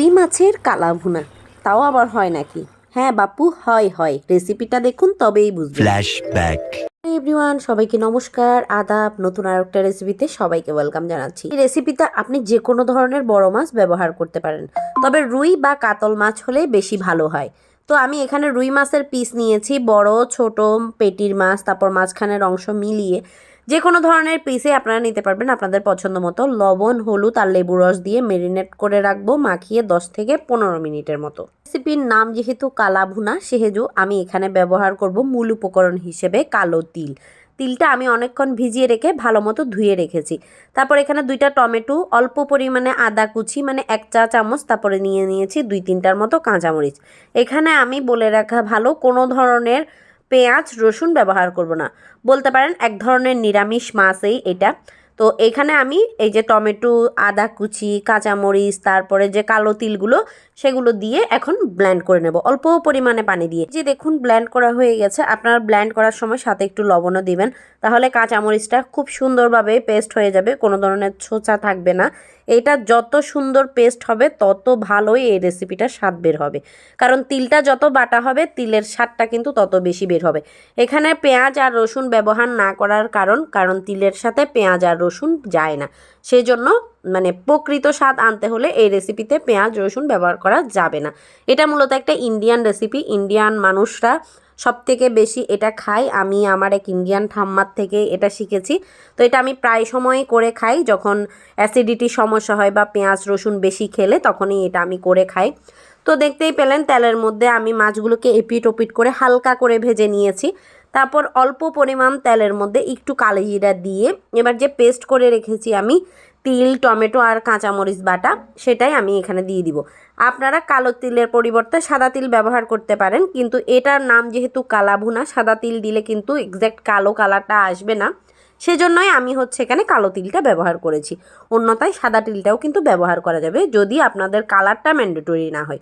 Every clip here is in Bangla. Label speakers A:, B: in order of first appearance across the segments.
A: রুই মাছের কালা ভুনা তাও আবার হয় নাকি? হ্যাঁ বাপু হয় হয়। রেসিপিটা দেখুন তবেই বুঝবেন।
B: Flashback.
A: এভরিওয়ান সবাইকে নমস্কার আদাব নতুন আর একটা রেসিপিতে সবাইকে ওয়েলকাম জানাচ্ছি। এই রেসিপিতে আপনি যে কোনো ধরনের বড় মাছ ব্যবহার করতে পারেন। তবে রুই বা কাতল মাছ হলে বেশি ভালো হয়। তো আমি এখানে রুই মাছের পিস নিয়েছি বড় ছোট পেটির মাছ তারপর মাঝখানের অংশ মিলিয়ে। যে কোনো ধরনের পিসে আপনারা নিতে পারবেন আপনাদের পছন্দ মতো। লবণ, হলুদ আর লেবু রস দিয়ে মেরিনেট করে রাখব, মাখিয়ে দশ থেকে পনেরো মিনিটের মতো। রেসিপির নাম যেহেতু কালা ভুনা সেহেতু আমি এখানে ব্যবহার করব মূল উপকরণ হিসেবে কালো তিল। তিলটা আমি অনেকক্ষণ ভিজিয়ে রেখে ভালো মতো ধুয়ে রেখেছি। তারপর এখানে দুইটা টমেটো, অল্প পরিমাণে আদা কুচি মানে এক চা চামচ, তারপরে নিয়ে নিয়েছি দুই তিনটার মতো কাঁচামরিচ। এখানে আমি বলে রাখা ভালো কোনো ধরনের পেঁয়াজ, রসুন ব্যবহার করব না। বলতে পারেন এক ধরনের নিরামিষ মাছই এটা। তো এখানে আমি এই যে টমেটো, আদা কুচি, কাঁচামরিচ, তারপরে যে কালো তিলগুলো, সেগুলো দিয়ে এখন ব্ল্যান্ড করে নেব। অল্প পরিমাণে পানি দিয়ে। যে দেখুন ব্ল্যান্ড করা হয়ে গেছে। আপনারা ব্ল্যান্ড করার সময় সাথে একটু লবণও দিবেন। তাহলে কাঁচামরিচটা খুব সুন্দরভাবে পেস্ট হয়ে যাবে। কোনো ধরনের ছোচা থাকবে না। এটা যত সুন্দর পেস্ট হবে, তত ভালোই এই রেসিপিটা স্বাদ বের হবে। কারণ তিলটা যত বাটা হবে, তিলের স্বাদটা কিন্তু তত বেশি বের হবে। এখানে পেঁয়াজ আর রসুন ব্যবহার না করার কারণ কারণ তিলের সাথে পেঁয়াজ আর রসুন যায় না। সেই জন্য মানে প্রকৃত স্বাদ আনতে হলে এই রেসিপিতে পেঁয়াজ, রসুন ব্যবহার করা যাবে না। এটা মূলত একটা ইন্ডিয়ান রেসিপি ইন্ডিয়ান মানুষরা সব থেকে বেশি এটা খাই। আমি আমার এক ইন্ডিয়ান ঠাম্মার থেকে এটা শিখেছি। তো এটা আমি প্রায় সময়ই করে খাই। যখন অ্যাসিডিটির সমস্যা হয় বা পেঁয়াজ, রসুন বেশি খেলে তখনই এটা আমি করে খাই। তো দেখতেই পেলেন, তেলের মধ্যে আমি মাছগুলোকে এপিট ওপিট করে হালকা করে ভেজে নিয়েছি। তারপর অল্প পরিমাণ তেলের মধ্যে একটু কালো জিরা দিয়ে এবার যে পেস্ট করে রেখেছি আমি, তিল, টমেটো আর কাঁচামরিচ বাটা, সেটাই আমি এখানে দিয়ে দিব। আপনারা কালো তিলের পরিবর্তে সাদা তিল ব্যবহার করতে পারেন, কিন্তু এটার নাম যেহেতু কালা ভুনা সাদা তিল দিলে কিন্তু এক্স্যাক্ট কালো কালারটা আসবে না। সেজন্যই আমি হচ্ছে এখানে কালো তিলটা ব্যবহার করেছি। অন্যথায় সাদা তিলটাও কিন্তু ব্যবহার করা যাবে, যদি আপনাদের কালারটা ম্যান্ডেটরি না হয়।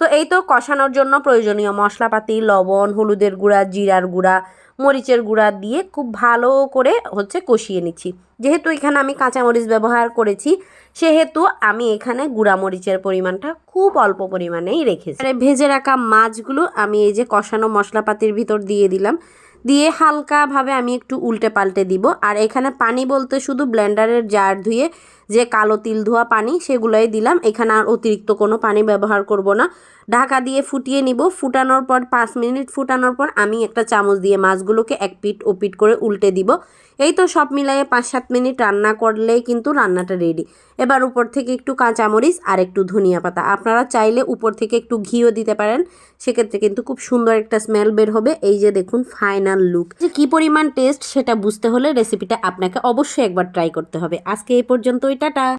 A: তো এই তো কষানোর জন্য প্রয়োজনীয় মশলাপাতি, লবণ, হলুদের গুঁড়া, জিরার গুঁড়া, মরিচের গুঁড়া দিয়ে খুব ভালো করে হচ্ছে কষিয়ে নিচ্ছি। যেহেতু এখানে আমি কাঁচামরিচ ব্যবহার করেছি, সেহেতু আমি এখানে গুঁড়া মরিচের পরিমাণটা খুব অল্প পরিমাণেই রেখেছি। এবারে ভেজে রাখা মাছগুলো আমি এই যে কষানো মশলাপাতির ভিতর দিয়ে দিলাম। দিয়ে হালকাভাবে আমি একটু উল্টে পাল্টে দিব। আর এখানে পানি বলতে শুধু ব্লেন্ডারের জার ধুয়ে যে কালো তিল ধোয়া পানি সেগুলোই দিলাম। এখানে আর অতিরিক্ত কোনো পানি ব্যবহার করব না। ঢাকা দিয়ে ফুটিয়ে নিব। ফুটানোর পর পাঁচ মিনিট ফুটানোর পর আমি একটা চামচ দিয়ে মাছগুলোকে এক পিট ও পিট করে উল্টে দিব। এই তো সব মিলাইয়ে পাঁচ সাত মিনিট রান্না করলেই কিন্তু রান্নাটা রেডি এবার উপর থেকে একটু কাঁচামরিচ আর একটু ধনিয়া পাতা। আপনারা চাইলে উপর থেকে একটু ঘিও দিতে পারেন। সেক্ষেত্রে কিন্তু খুব সুন্দর একটা স্মেল বের হবে। এই যে দেখুন ফাইনাল লুক যে কী পরিমাণ টেস্ট সেটা বুঝতে হলে রেসিপিটা আপনাকে অবশ্যই একবার ট্রাই করতে হবে। আজকে এই পর্যন্তই। kata.